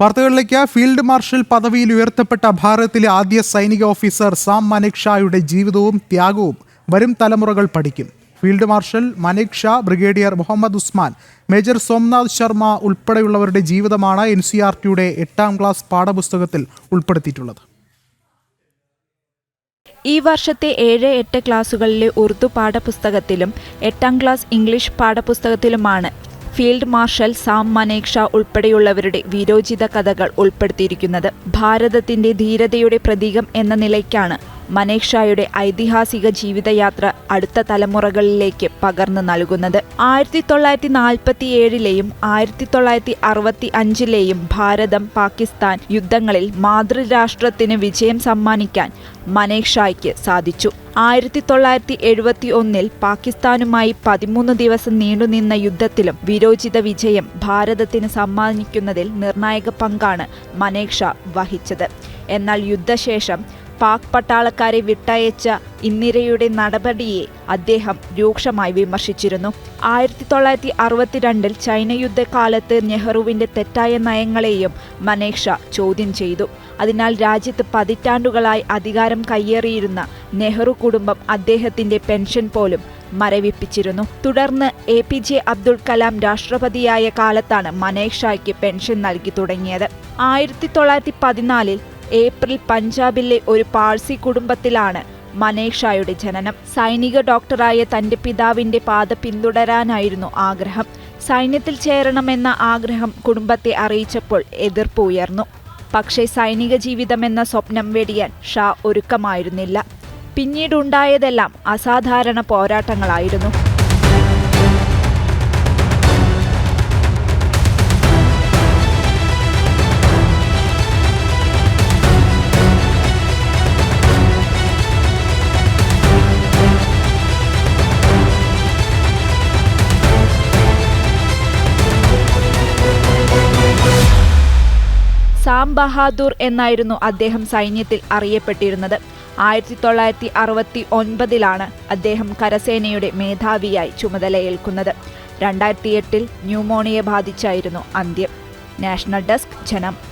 വാർത്തകളിലേക്ക് field marshal പദവിയിൽ ഉയർത്തപ്പെട്ട ഭാരതത്തിലെ ആദ്യ സൈനിക ഓഫീസർ സാം മനേക് ഷായുടെ ജീവിതവും ത്യാഗവും വരും തലമുറകൾ പഠിക്കും. Field marshal Manek Shaw brigadier Mohammad Usman major Somnath Sharma ഉൾപ്പെടെയുള്ളവരുടെ ജീവിതമാണ് എൻ സി ആർ ടിയുടെ എട്ടാം ക്ലാസ് പാഠപുസ്തകത്തിൽ ഉൾപ്പെടുത്തിയിട്ടുള്ളത്. ഈ വർഷത്തെ ഏഴ് എട്ട് ക്ലാസ്സുകളിലെ ഉറുദു പാഠപുസ്തകത്തിലും എട്ടാം ക്ലാസ് ഇംഗ്ലീഷ് പാഠപുസ്തകത്തിലുമാണ് ഫീൽഡ് മാർഷൽ സാം മനേക്ഷ ഉൾപ്പെടെയുള്ളവരുടെ വീരോചിത കഥകൾ ഉൾപ്പെടുത്തിയിരിക്കുന്നത് ഭാരതത്തിന്റെ ധീരതയുടെ പ്രതീകം എന്ന നിലയ്ക്കാണ് മനേക് ഷായുടെ ഐതിഹാസിക ജീവിതയാത്ര അടുത്ത തലമുറകളിലേക്ക് പകർന്നു നൽകുന്നത്. ആയിരത്തി തൊള്ളായിരത്തി നാൽപ്പത്തി ഏഴിലെയും ആയിരത്തി തൊള്ളായിരത്തി അറുപത്തി അഞ്ചിലെയും ഭാരതം പാകിസ്ഥാൻ യുദ്ധങ്ങളിൽ മാതൃരാഷ്ട്രത്തിന് വിജയം സമ്മാനിക്കാൻ മനേക് ഷായ്ക്ക് സാധിച്ചു. ആയിരത്തി തൊള്ളായിരത്തി എഴുപത്തി ഒന്നിൽ പാകിസ്ഥാനുമായി പതിമൂന്ന് ദിവസം നീണ്ടുനിന്ന യുദ്ധത്തിലും വിരോചിത വിജയം ഭാരതത്തിന് സമ്മാനിക്കുന്നതിൽ നിർണായക പങ്കാണ് മനേക് ഷാ വഹിച്ചത്. എന്നാൽ യുദ്ധശേഷം പാക് പട്ടാളക്കാരെ വിട്ടയച്ച ഇന്ദിരയുടെ നടപടിയെ അദ്ദേഹം രൂക്ഷമായി വിമർശിച്ചിരുന്നു. ആയിരത്തി തൊള്ളായിരത്തി അറുപത്തിരണ്ടിൽ ചൈന യുദ്ധകാലത്ത് നെഹ്റുവിന്റെ തെറ്റായ നയങ്ങളെയും മനേഷ ചോദ്യം ചെയ്തു. അതിനാൽ രാജ്യത്ത് പതിറ്റാണ്ടുകളായി അധികാരം കയ്യേറിയിരുന്ന നെഹ്റു കുടുംബം അദ്ദേഹത്തിന്റെ പെൻഷൻ പോലും മരവിപ്പിച്ചിരുന്നു. തുടർന്ന് എ പി ജെ അബ്ദുൾ കലാം രാഷ്ട്രപതിയായ കാലത്താണ് മനേക്ഷായ്ക്ക് പെൻഷൻ നൽകി തുടങ്ങിയത്. ആയിരത്തി തൊള്ളായിരത്തി പതിനാലിൽ ഏപ്രിൽ പഞ്ചാബിലെ ഒരു പാഴ്സി കുടുംബത്തിലാണ് മനേഷായുടെ ജനനം. സൈനിക ഡോക്ടറായ തന്റെ പിതാവിന്റെ പാത പിന്തുടരാനായിരുന്നു ആഗ്രഹം. സൈന്യത്തിൽ ചേരണമെന്ന ആഗ്രഹം കുടുംബത്തെ അറിയിച്ചപ്പോൾ എതിർപ്പ് ഉയർന്നു. പക്ഷേ സൈനിക ജീവിതമെന്ന സ്വപ്നം വെടിയാൻ ഷാ ഒരുക്കമായിരുന്നില്ല. പിന്നീടുണ്ടായതെല്ലാം അസാധാരണ പോരാട്ടങ്ങളായിരുന്നു. സാം ബഹാദൂർ എന്നായിരുന്നു അദ്ദേഹം സൈന്യത്തിൽ അറിയപ്പെട്ടിരുന്നത്. ആയിരത്തി തൊള്ളായിരത്തി അറുപത്തി ഒൻപതിലാണ് അദ്ദേഹം കരസേനയുടെ മേധാവിയായി ചുമതലയേൽക്കുന്നത്. രണ്ടായിരത്തി എട്ടിൽ ന്യൂമോണിയ ബാധിച്ചായിരുന്നു അന്ത്യം. നാഷണൽ ഡെസ്ക് ജനം.